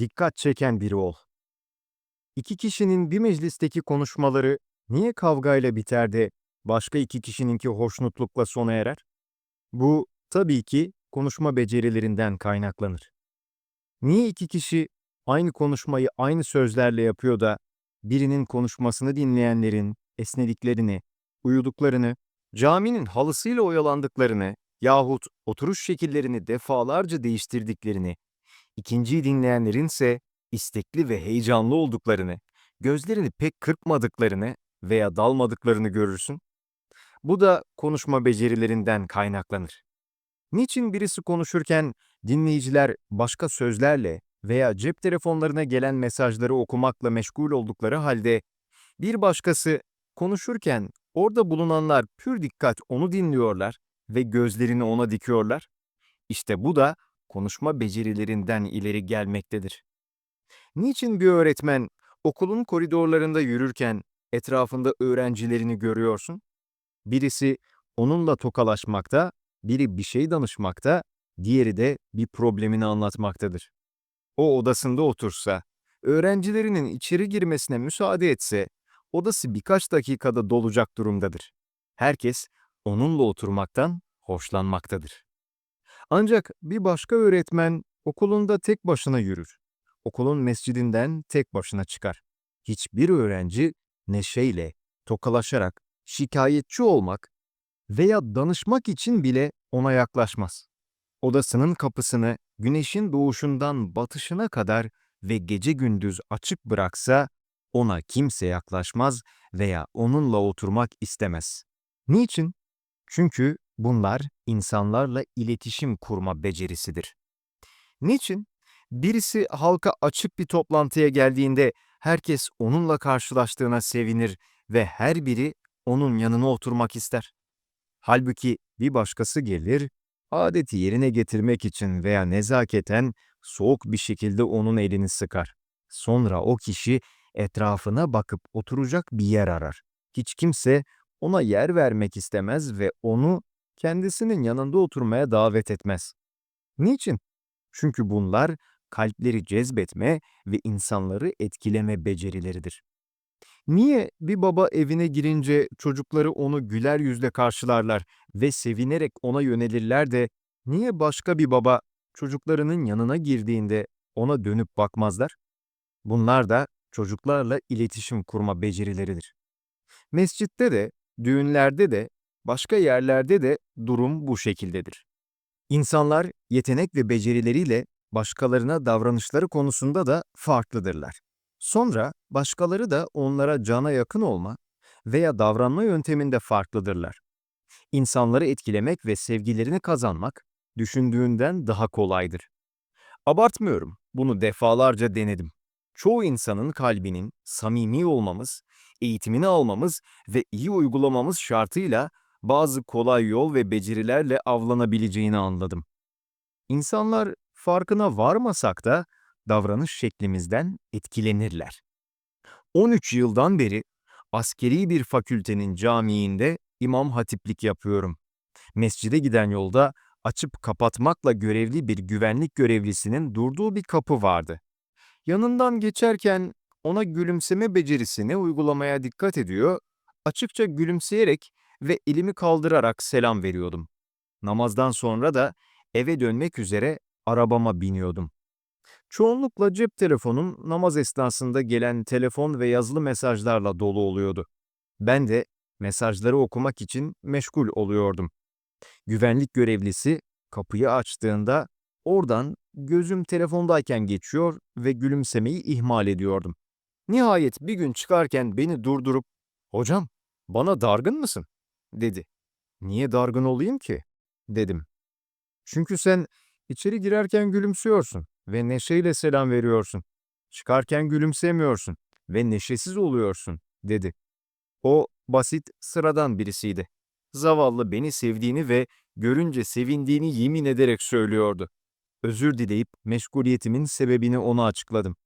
dikkat çeken biri ol. İki kişinin bir meclisteki konuşmaları niye kavgayla biter de başka iki kişininki hoşnutlukla sona erer? Bu tabii ki konuşma becerilerinden kaynaklanır. Niye iki kişi aynı konuşmayı aynı sözlerle yapıyor da birinin konuşmasını dinleyenlerin esnediklerini, uyuduklarını, caminin halısıyla oyalandıklarını yahut oturuş şekillerini defalarca değiştirdiklerini, ikinciyi dinleyenlerin ise istekli ve heyecanlı olduklarını, gözlerini pek kırpmadıklarını veya dalmadıklarını görürsün. Bu da konuşma becerilerinden kaynaklanır. Niçin birisi konuşurken dinleyiciler başka sözlerle veya cep telefonlarına gelen mesajları okumakla meşgul oldukları halde bir başkası konuşurken orada bulunanlar pür dikkat onu dinliyorlar ve gözlerini ona dikiyorlar? İşte bu da konuşma becerilerinden ileri gelmektedir. Niçin bir öğretmen okulun koridorlarında yürürken etrafında öğrencilerini görüyorsun? Birisi onunla tokalaşmakta, biri bir şey danışmakta, diğeri de bir problemini anlatmaktadır. O odasında otursa, öğrencilerinin içeri girmesine müsaade etse, odası birkaç dakikada dolacak durumdadır. Herkes onunla oturmaktan hoşlanmaktadır. Ancak bir başka öğretmen okulunda tek başına yürür. Okulun mescidinden tek başına çıkar. Hiçbir öğrenci neşeyle, tokalaşarak, şikayetçi olmak veya danışmak için bile ona yaklaşmaz. Odasının kapısını güneşin doğuşundan batışına kadar ve gece gündüz açık bıraksa ona kimse yaklaşmaz veya onunla oturmak istemez. Niçin? Çünkü bunlar insanlarla iletişim kurma becerisidir. Niçin? Birisi halka açık bir toplantıya geldiğinde herkes onunla karşılaştığına sevinir ve her biri onun yanına oturmak ister. Halbuki bir başkası gelir, adeti yerine getirmek için veya nezaketen soğuk bir şekilde onun elini sıkar. Sonra o kişi etrafına bakıp oturacak bir yer arar. Hiç kimse ona yer vermek istemez ve onu kendisinin yanında oturmaya davet etmez. Niçin? Çünkü bunlar kalpleri cezbetme ve insanları etkileme becerileridir. Niye bir baba evine girince çocukları onu güler yüzle karşılarlar ve sevinerek ona yönelirler de niye başka bir baba çocuklarının yanına girdiğinde ona dönüp bakmazlar? Bunlar da çocuklarla iletişim kurma becerileridir. Mescitte de, düğünlerde de, başka yerlerde de durum bu şekildedir. İnsanlar yetenek ve becerileriyle başkalarına davranışları konusunda da farklıdırlar. Sonra başkaları da onlara cana yakın olma veya davranma yönteminde farklıdırlar. İnsanları etkilemek ve sevgilerini kazanmak düşündüğünden daha kolaydır. Abartmıyorum, bunu defalarca denedim. Çoğu insanın kalbinin samimi olmamız, eğitimini almamız ve iyi uygulamamız şartıyla bazı kolay yol ve becerilerle avlanabileceğini anladım. İnsanlar farkına varmasak da davranış şeklimizden etkilenirler. 13 yıldan beri askeri bir fakültenin camiinde imam hatiplik yapıyorum. Mescide giden yolda açıp kapatmakla görevli bir güvenlik görevlisinin durduğu bir kapı vardı. Yanından geçerken ona gülümseme becerisini uygulamaya dikkat ediyor, açıkça gülümseyerek ve elimi kaldırarak selam veriyordum. Namazdan sonra da eve dönmek üzere arabama biniyordum. Çoğunlukla cep telefonum namaz esnasında gelen telefon ve yazılı mesajlarla dolu oluyordu. Ben de mesajları okumak için meşgul oluyordum. Güvenlik görevlisi kapıyı açtığında oradan gözüm telefondayken geçiyor ve gülümsemeyi ihmal ediyordum. Nihayet bir gün çıkarken beni durdurup "Hocam, bana dargın mısın?" Dedi. "Niye dargın olayım ki?" dedim. "Çünkü sen içeri girerken gülümsüyorsun ve neşeyle selam veriyorsun. Çıkarken gülümsemiyorsun ve neşesiz oluyorsun." dedi. O basit, sıradan birisiydi. Zavallı beni sevdiğini ve görünce sevindiğini yemin ederek söylüyordu. Özür dileyip meşguliyetimin sebebini ona açıkladım.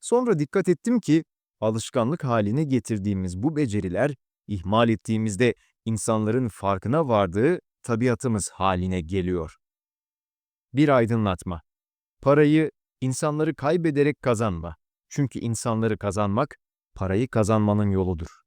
Sonra dikkat ettim ki alışkanlık haline getirdiğimiz bu beceriler ihmal ettiğimizde insanların farkına vardığı tabiatımız haline geliyor. Bir aydınlatma. Parayı İnsanları kaybederek kazanma. Çünkü insanları kazanmak, parayı kazanmanın yoludur.